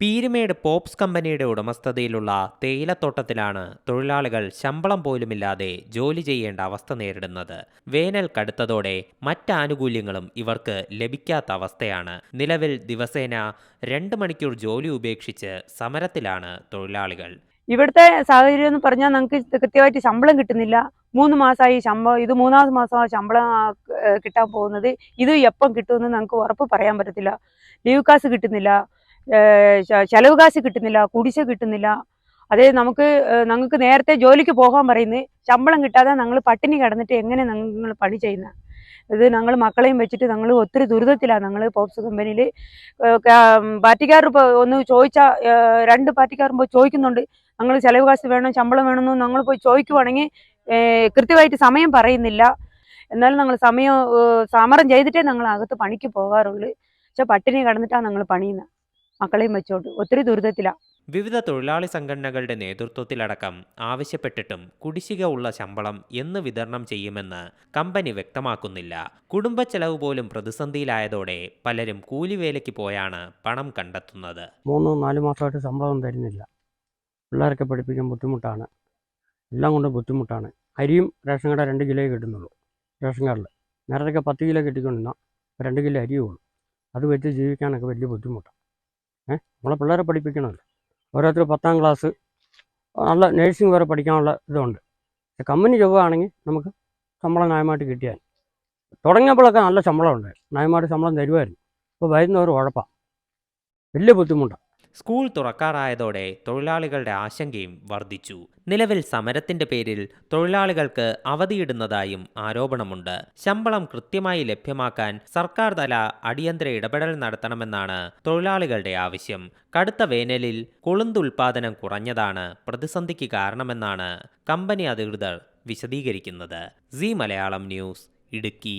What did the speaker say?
Peermade pops കമ്പനിയുടെ ഉടമസ്ഥതയിലുള്ള തേയിലത്തോട്ടത്തിലാണ് തൊഴിലാളികൾ ശമ്പളം പോലുമില്ലാതെ ജോലി ചെയ്യേണ്ട അവസ്ഥ നേരിടുന്നത്. വേനൽ കടുത്തതോടെ മറ്റാനുകൂല്യങ്ങളും ഇവർക്ക് ലഭിക്കാത്ത അവസ്ഥയാണ്. നിലവിൽ ദിവസേന രണ്ട് മണിക്കൂർ ജോലി ഉപേക്ഷിച്ച് സമരത്തിലാണ് തൊഴിലാളികൾ. ഇവിടുത്തെ സാഹചര്യം എന്ന് പറഞ്ഞാൽ നമുക്ക് കൃത്യമായിട്ട് ശമ്പളം കിട്ടുന്നില്ല. മൂന്ന് മാസമായി ശമ്പളം ഇത് മൂന്നാമത് മാസമാണ് ശമ്പളം കിട്ടാൻ പോകുന്നത്. ഇത് എപ്പം കിട്ടുമെന്ന് നമുക്ക് ഉറപ്പ് പറയാൻ പറ്റത്തില്ല. ലീവ് കാസ് കിട്ടുന്നില്ല. ചെലവ് കാശ് കിട്ടുന്നില്ല കുടിശ്ശ കിട്ടുന്നില്ല. അതേ നമുക്ക് ഞങ്ങൾക്ക് നേരത്തെ ജോലിക്ക് പോകാൻ പറയുന്നത് ശമ്പളം കിട്ടാതെ ഞങ്ങൾ പട്ടിണി കിടന്നിട്ട് എങ്ങനെ ഞങ്ങൾ പണി ചെയ്യുന്നത് ഇത് ഞങ്ങൾ മക്കളെയും വെച്ചിട്ട് ഞങ്ങൾ ഒത്തിരി ദുരിതത്തിലാണ് ഞങ്ങൾ പോപ്സ് കമ്പനിയിൽ പാർട്ടിക്കാർ ഒന്ന് ചോദിച്ചാൽ രണ്ട് പാർട്ടിക്കാരും പോയി ചോദിക്കുന്നുണ്ട്. ഞങ്ങൾ ചെലവ് കാശ് വേണം ശമ്പളം വേണമെന്ന് ഞങ്ങൾ പോയി ചോദിക്കുവാണെങ്കിൽ കൃത്യമായിട്ട് സമയം പറയുന്നില്ല. എന്നാലും ഞങ്ങൾ സമയം സമരം ചെയ്തിട്ടേ ഞങ്ങൾ അകത്ത് പണിക്ക് പോകാറുള്ളൂ. പക്ഷെ പട്ടിണി കിടന്നിട്ടാണ് ഞങ്ങൾ പണിയുന്നത് മക്കളെയും വെച്ചോണ്ട് ഒത്തിരി ദുരിതത്തിലാണ് വിവിധ തൊഴിലാളി സംഘടനകളുടെ നേതൃത്വത്തിലടക്കം ആവശ്യപ്പെട്ടിട്ടും കുടിശ്ശിക ഉള്ള ശമ്പളം എന്ന് വിതരണം ചെയ്യുമെന്ന് കമ്പനി വ്യക്തമാക്കുന്നില്ല. കുടുംബ ചെലവ് പോലും പ്രതിസന്ധിയിലായതോടെ പലരും കൂലിവേലയ്ക്ക് പോയാണ് പണം കണ്ടെത്തുന്നത്. മൂന്ന് നാല് മാസമായിട്ട് ശമ്പളം തരുന്നില്ല. പിള്ളേരൊക്കെ പഠിപ്പിക്കാൻ ബുദ്ധിമുട്ടാണ്. എല്ലാം കൊണ്ട് ബുദ്ധിമുട്ടാണ്. അരിയും റേഷൻ കട രണ്ട് കിലോയെ കിട്ടുന്നുള്ളൂ. റേഷൻ കാർഡിൽ നേരത്തൊക്കെ പത്ത് കിലോ കിട്ടിക്കൊണ്ടിരുന്ന രണ്ട് കിലോ അരിയേ ഉള്ളൂ. അത് വെച്ച് ജീവിക്കാനൊക്കെ വലിയ ബുദ്ധിമുട്ടാണ് ഏഹ് നമ്മളെ പിള്ളേരെ പഠിപ്പിക്കണമല്ലോ. ഓരോരുത്തർ പത്താം ക്ലാസ് നല്ല നേഴ്സിംഗ് വരെ പഠിക്കാനുള്ള ഇതുണ്ട്. കമ്പനി ജോബാണെങ്കിൽ നമുക്ക് ശമ്പളം ന്യായമായിട്ട് കിട്ടിയാൽ തുടങ്ങിയപ്പോഴൊക്കെ നല്ല ശമ്പളം ഉണ്ടായിരുന്നു. ന്യായമായിട്ട് ശമ്പളം തരുമായിരുന്നു. ഇപ്പോൾ വരുന്നവർ ഉഴപ്പാണ് വലിയ ബുദ്ധിമുട്ടാണ് സ്കൂൾ തുറക്കാറായതോടെ തൊഴിലാളികളുടെ ആശങ്കയും വർദ്ധിച്ചു. നിലവിൽ സമരത്തിന്റെ പേരിൽ തൊഴിലാളികൾക്ക് അവധിയിടുന്നതായും ആരോപണമുണ്ട്. ശമ്പളം കൃത്യമായി ലഭ്യമാക്കാൻ സർക്കാർ തല അടിയന്തര ഇടപെടൽ നടത്തണമെന്നാണ് തൊഴിലാളികളുടെ ആവശ്യം. കടുത്ത വേനലിൽ കൊളുന്ത് ഉൽപാദനം കുറഞ്ഞതാണ് പ്രതിസന്ധിക്ക് കാരണമെന്നാണ് കമ്പനി അധികൃതർ വിശദീകരിക്കുന്നത്. C Malayalam news Idukki.